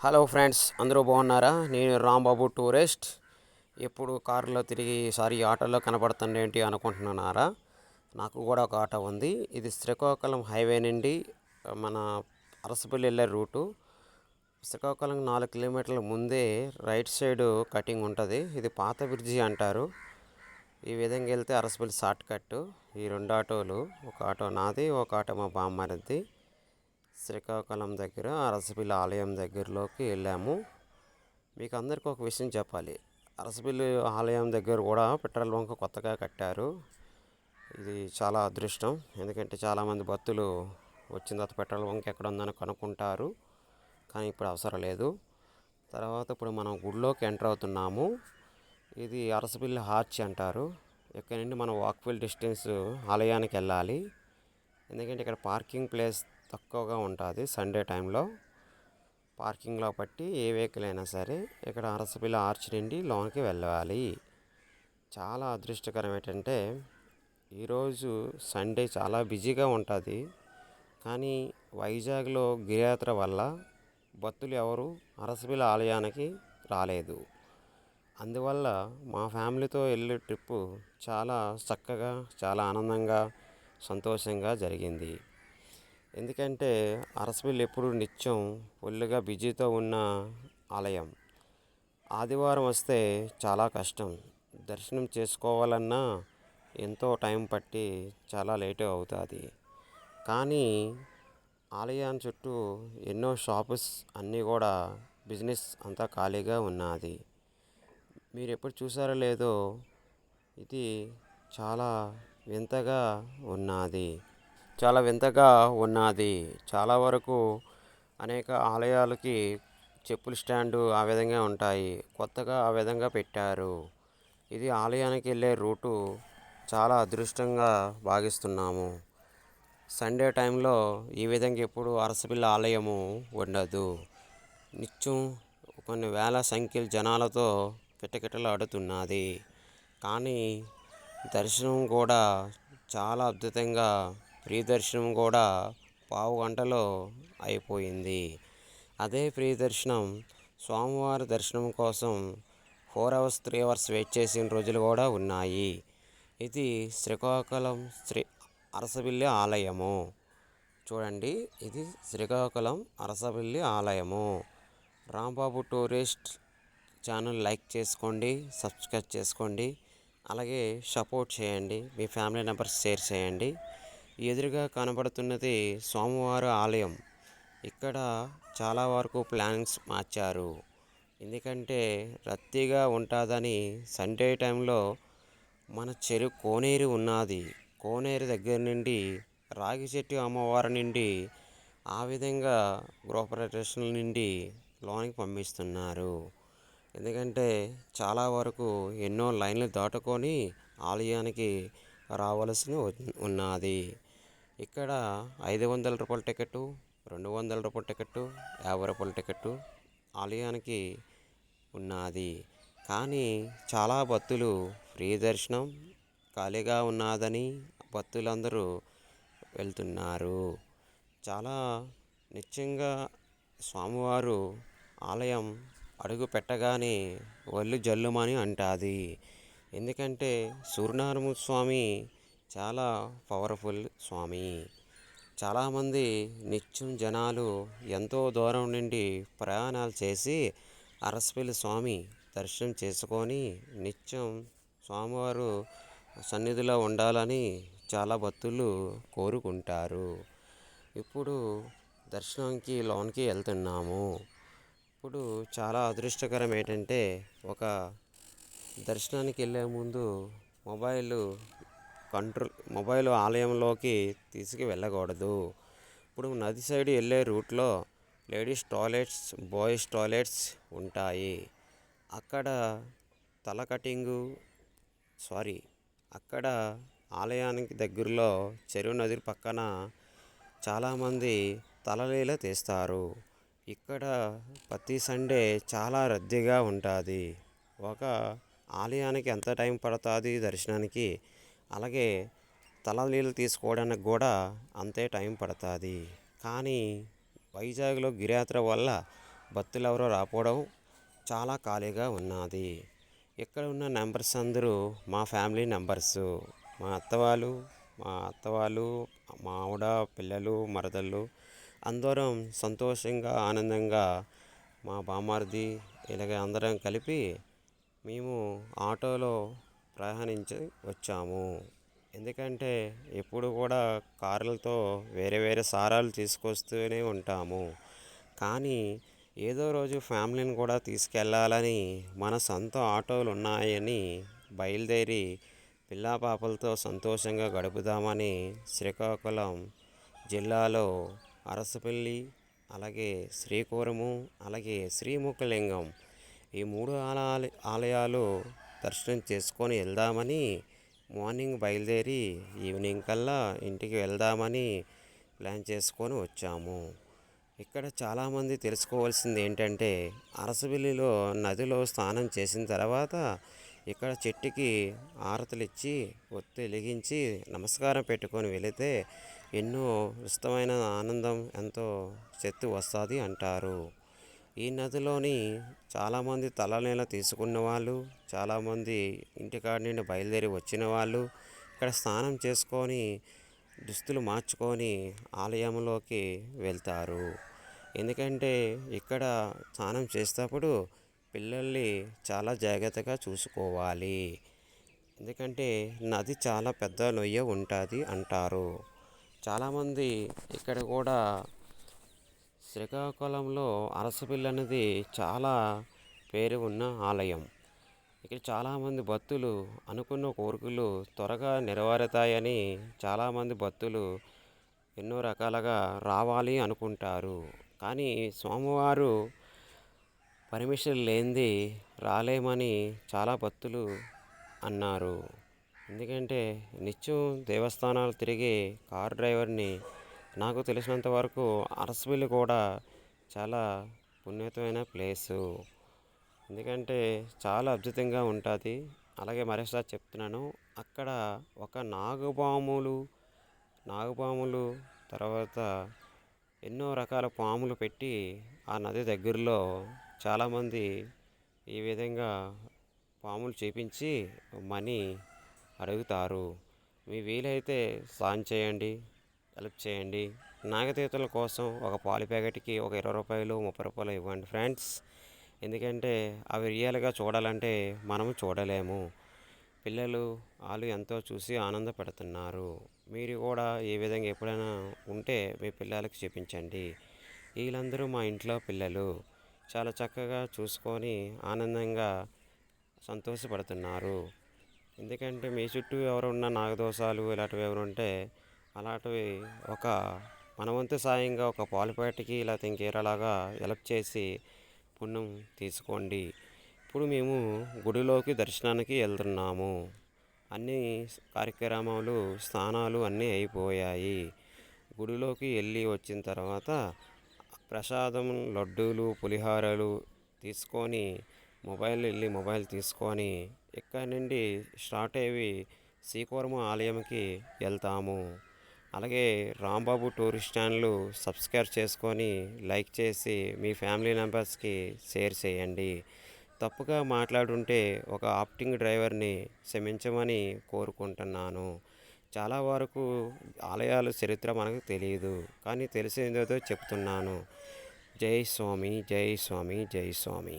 Hello friends అందరూ బాగున్నారా? నేను రాంబాబు టూరిస్ట్. ఎప్పుడు కారులో తిరిగి సారీ ఆటోలో కనబడుతుండేంటి ఏంటి అనుకుంటున్నారా? నాకు కూడా ఒక ఆటో ఉంది. ఇది శ్రీకాకుళం హైవే నుండి మన అరసపల్లి వెళ్ళే రూటు. శ్రీకాకుళం నాలుగు కిలోమీటర్ల ముందే రైట్ సైడ్ కటింగ్ ఉంటుంది. ఇది పాత బ్రిడ్జి అంటారు. ఈ విధంగా వెళ్తే అరసపల్లి షార్ట్ కట్ ఈ రెండు ఆటోలు ఒక ఆటో నాది ఒక ఆటో మా బామ్మరిది. శ్రీకాకుళం దగ్గర అరసపిల్లి ఆలయం దగ్గరలోకి వెళ్ళాము. మీకు అందరికీ ఒక విషయం చెప్పాలి. అరసపిల్లి ఆలయం దగ్గర కూడా పెట్రోల్ బంక్ కొత్తగా కట్టారు. ఇది చాలా అదృష్టం. ఎందుకంటే చాలామంది భక్తులు వచ్చిన తర్వాత పెట్రోల్ బంక్ ఎక్కడ ఉందని కనుక్కుంటారు. కానీ ఇప్పుడు అవసరం లేదు. తర్వాత ఇప్పుడు మనం గుడిలోకి ఎంటర్ అవుతున్నాము. ఇది అరసపిల్లి హార్చ్ అంటారు. ఇక్కడ నుండి మనం వాక్ఫుల్ డిస్టెన్స్ ఆలయానికి వెళ్ళాలి. ఎందుకంటే ఇక్కడ పార్కింగ్ ప్లేస్ తక్కువగా ఉంటుంది. సండే టైంలో పార్కింగ్లో బట్టి ఏ వెహికల్ అయినా సరే ఇక్కడ అరసపిల్ల ఆర్చ్ నుండి లోనికి వెళ్ళాలి. చాలా అదృష్టకరం ఏంటంటే ఈరోజు సండే చాలా బిజీగా ఉంటుంది. కానీ వైజాగ్లో గిరియాత్ర వల్ల భక్తులు ఎవరు అరసపిల్ల ఆలయానికి రాలేదు. అందువల్ల మా ఫ్యామిలీతో వెళ్ళే ట్రిప్పు చాలా చక్కగా చాలా ఆనందంగా సంతోషంగా జరిగింది. ఎందుకంటే అరసపల్లి ఎప్పుడు నిత్యం ఫుల్గా బిజీతో ఉన్న ఆలయం. ఆదివారం వస్తే చాలా కష్టం. దర్శనం చేసుకోవాలన్నా ఎంతో టైం పట్టి చాలా లేట్ అవుతుంది. కానీ ఆలయం చుట్టూ ఎన్నో షాప్స్ అన్నీ కూడా బిజినెస్ అంతా ఖాళీగా ఉన్నది. మీరు ఎప్పుడు చూసారో లేదో ఇది చాలా వింతగా ఉన్నది. చాలా వింతగా ఉన్నది. చాలా వరకు అనేక ఆలయాలకి చెప్పుల స్టాండు ఆ విధంగా ఉంటాయి. కొత్తగా ఆ విధంగా పెట్టారు. ఇది ఆలయానికి వెళ్ళే రూటు చాలా అదృష్టంగా భావిస్తున్నాము. సండే టైంలో ఈ విధంగా ఎప్పుడు అరసపిల్ల ఆలయము ఉండదు. నిత్యం కొన్ని వేల సంఖ్యల జనాలతో కిటకిటలాడుతున్నది కానీ దర్శనం కూడా చాలా అద్భుతంగా ప్రియదర్శనం కూడా పావు గంటలో అయిపోయింది. అదే ప్రియదర్శనం స్వామివారి దర్శనం కోసం four hours three hours wait చేసిన రోజులు కూడా ఉన్నాయి. ఇది శ్రీకాకుళం శ్రీ అరసవిల్లి ఆలయము. చూడండి ఇది శ్రీకాకుళం అరసవిల్లి ఆలయము. రాంబాబు టూరిస్ట్ ఛానల్ లైక్ చేసుకోండి సబ్స్క్రైబ్ చేసుకోండి. అలాగే సపోర్ట్ చేయండి మీ ఫ్యామిలీ మెంబర్స్ షేర్ చేయండి. ఎదురుగా కనబడుతున్నది సోమవారం ఆలయం. ఇక్కడ చాలా వరకు ప్లాన్స్ మార్చారు. ఎందుకంటే రద్దీగా ఉంటుందని సండే టైంలో మన చెరు కోనేరు ఉన్నది. కోనేరు దగ్గర నుండి రాగి చెట్టు అమ్మవారి నుండి ఆ విధంగా గృహప్రదర్శనల నుండి లోనికి పంపిస్తున్నారు. ఎందుకంటే చాలా వరకు ఎన్నో లైన్లు దాటుకొని ఆలయానికి రావాల్సి ఉన్నది. ఇక్కడ ఐదు వందల రూపాయల టికెట్టు రెండు వందల రూపాయల టికెట్టు యాభై రూపాయల టికెట్టు ఆలయానికి ఉన్నది. కానీ చాలా భక్తులు ఫ్రీ దర్శనం ఖాళీగా ఉన్నదని భక్తులందరూ వెళ్తున్నారు. చాలా నిత్యంగా స్వామివారు ఆలయం అడుగు పెట్టగానే ఒళ్ళు జల్లుమని అంటుంది. ఎందుకంటే సూర్యనారాయణ స్వామి చాలా పవర్ఫుల్ స్వామి. చాలామంది నిత్యం జనాలు ఎంతో దూరం నుండి ప్రయాణాలు చేసి అరసపల్లి స్వామి దర్శనం చేసుకొని నిత్యం స్వామివారు సన్నిధిలో ఉండాలని చాలా భక్తులు కోరుకుంటారు. ఇప్పుడు దర్శనానికి లోనికి వెళ్తున్నాము. ఇప్పుడు చాలా అదృష్టకరం ఏంటంటే ఒక దర్శనానికి వెళ్ళే ముందు మొబైల్ కంట్రోల్ మొబైల్ ఆలయంలోకి తీసుకు వెళ్ళకూడదు ఇప్పుడు నది సైడ్ వెళ్ళే రూట్లో లేడీస్ టాయిలెట్స్ బాయ్స్ టాయిలెట్స్ ఉంటాయి. అక్కడ తల కటింగు సారీ అక్కడ ఆలయానికి దగ్గరలో చెరువు నది పక్కన చాలామంది తలలీల తీస్తారు. ఇక్కడ ప్రతి సండే చాలా రద్దీగా ఉంటుంది. ఒక ఆలయానికి ఎంత టైం పడుతుంది దర్శనానికి? అలాగే తలలీలు తీసుకోవడానికి కూడా అంతే టైం పడుతుంది. కానీ వైజాగ్లో గిరియాత్ర వల్ల భక్తులు ఎవరో రాపోవడం చాలా ఖాళీగా ఉన్నది. ఇక్కడ ఉన్న నెంబర్స్ అందరూ మా ఫ్యామిలీ నెంబర్స్ మా అత్త వాళ్ళు మా అత్త వాళ్ళు మా ఆవిడ పిల్లలు మరదళ్ళు అందరం సంతోషంగా ఆనందంగా మా బామ్మారిది ఇలాగ అందరం కలిపి మేము ఆటోలో ప్రయాణించి వచ్చాము. ఎందుకంటే ఎప్పుడు కూడా కార్లతో వేరే వేరే సారాలు తీసుకొస్తూనే ఉంటాము. కానీ ఏదో రోజు ఫ్యామిలీని కూడా తీసుకెళ్ళాలని మన సొంత ఆటోలు ఉన్నాయని బయలుదేరి పిల్లా పాపలతో సంతోషంగా గడుపుదామని శ్రీకాకుళం జిల్లాలో అరసపల్లి అలాగే శ్రీకూరము అలాగే శ్రీముఖలింగం ఈ మూడు ఆలయాలు ఆలయాలు దర్శనం చేసుకొని వెళ్దామని మార్నింగ్ బయలుదేరి ఈవినింగ్ కల్లా ఇంటికి వెళ్దామని ప్లాన్ చేసుకొని వచ్చాము. ఇక్కడ చాలామంది తెలుసుకోవాల్సింది ఏంటంటే అరసవెల్లిలో నదిలో స్నానం చేసిన తర్వాత ఇక్కడ చెట్టుకి ఆరతులు ఇచ్చి ఒత్తి వెలిగించి నమస్కారం పెట్టుకొని వెళితే ఎన్నో ఇష్టమైన ఆనందం ఎంతో శక్తి వస్తుంది అంటారు. ఈ నదిలోని చాలామంది తలనీల తీసుకున్న వాళ్ళు చాలామంది ఇంటికాడ నుండి బయలుదేరి వచ్చిన వాళ్ళు ఇక్కడ స్నానం చేసుకొని దుస్తులు మార్చుకొని ఆలయంలోకి వెళ్తారు. ఎందుకంటే ఇక్కడ స్నానం చేసేటప్పుడు పిల్లల్ని చాలా జాగ్రత్తగా చూసుకోవాలి. ఎందుకంటే నది చాలా పెద్ద లొయ్య ఉంటుంది అంటారు. చాలామంది ఇక్కడ కూడా శ్రీకాకుళంలో అరసపిల్లి అనేది చాలా పేరు ఉన్న ఆలయం. ఇక్కడ చాలామంది భక్తులు అనుకున్న కోరికలు త్వరగా నెరవేరుతాయని చాలామంది భక్తులు ఎన్నో రకాలుగా రావాలి అనుకుంటారు. కానీ స్వామివారు పర్మిషన్ లేనిది రాలేమని చాలా భక్తులు అన్నారు. ఎందుకంటే నిత్యం దేవస్థానాలు తిరిగే కార్ డ్రైవర్ని నాకు తెలిసినంత వరకు అరసవెల్లి కూడా చాలా పుణ్యతమైన ప్లేసు. ఎందుకంటే చాలా అద్భుతంగా ఉంటుంది. అలాగే మరోసారి చెప్తున్నాను. అక్కడ ఒక నాగుపాములు నాగుపాములు తర్వాత ఎన్నో రకాల పాములు పెట్టి ఆ నది దగ్గరలో చాలామంది ఈ విధంగా పాములు చేపించి మనీ అడుగుతారు. మీ వీలైతే సాయం చేయండి. హెల్ప్ చేయండి. నాగతీతల కోసం ఒక పాలు ప్యాకెట్కి ఒక ఇరవై రూపాయలు ముప్పై రూపాయలు ఇవ్వండి ఫ్రెండ్స్. ఎందుకంటే అవి రియల్గా చూడాలంటే మనము చూడలేము. పిల్లలు వాళ్ళు ఎంతో చూసి ఆనందపడుతున్నారు. మీరు కూడా ఏ విధంగా ఎప్పుడైనా ఉంటే మీ పిల్లలకు చూపించండి. వీళ్ళందరూ మా ఇంట్లో పిల్లలు. చాలా చక్కగా చూసుకొని ఆనందంగా సంతోషపడుతున్నారు. ఎందుకంటే మీ చుట్టూ ఎవరు ఉన్న నాగదోషాలు ఇలాంటివి ఎవరు ఉంటే అలాంటివి ఒక మనవంతు సాయంగా ఒక పాలుపేటకి లేకపోతే ఇంకేరలాగా హెల్ప్ చేసి పుణ్యం తీసుకోండి. ఇప్పుడు మేము గుడిలోకి దర్శనానికి వెళ్తున్నాము. అన్ని కార్యక్రమాలు స్నానాలు అన్నీ అయిపోయాయి. గుడిలోకి వెళ్ళి వచ్చిన తర్వాత ప్రసాదం లడ్డూలు పులిహారలు తీసుకొని మొబైల్ వెళ్ళి మొబైల్ తీసుకొని ఇక్కడ నుండి స్టార్ట్ అయ్యి శ్రీకూర్మ ఆలయంకి వెళ్తాము. అలాగే రాంబాబు టూరిస్ట్ ఛానల్ సబ్స్క్రైబ్ చేసుకొని లైక్ చేసి మీ ఫ్యామిలీ మెంబర్స్కి షేర్ చేయండి. తప్పుగా మాట్లాడుంటే ఒక ఆప్టింగ్ డ్రైవర్ని క్షమించమని కోరుకుంటున్నాను. చాలా వరకు ఆలయాల చరిత్ర మనకు తెలియదు కానీ తెలిసిందేదో చెప్తున్నాను. జై స్వామి జై స్వామి జై స్వామి.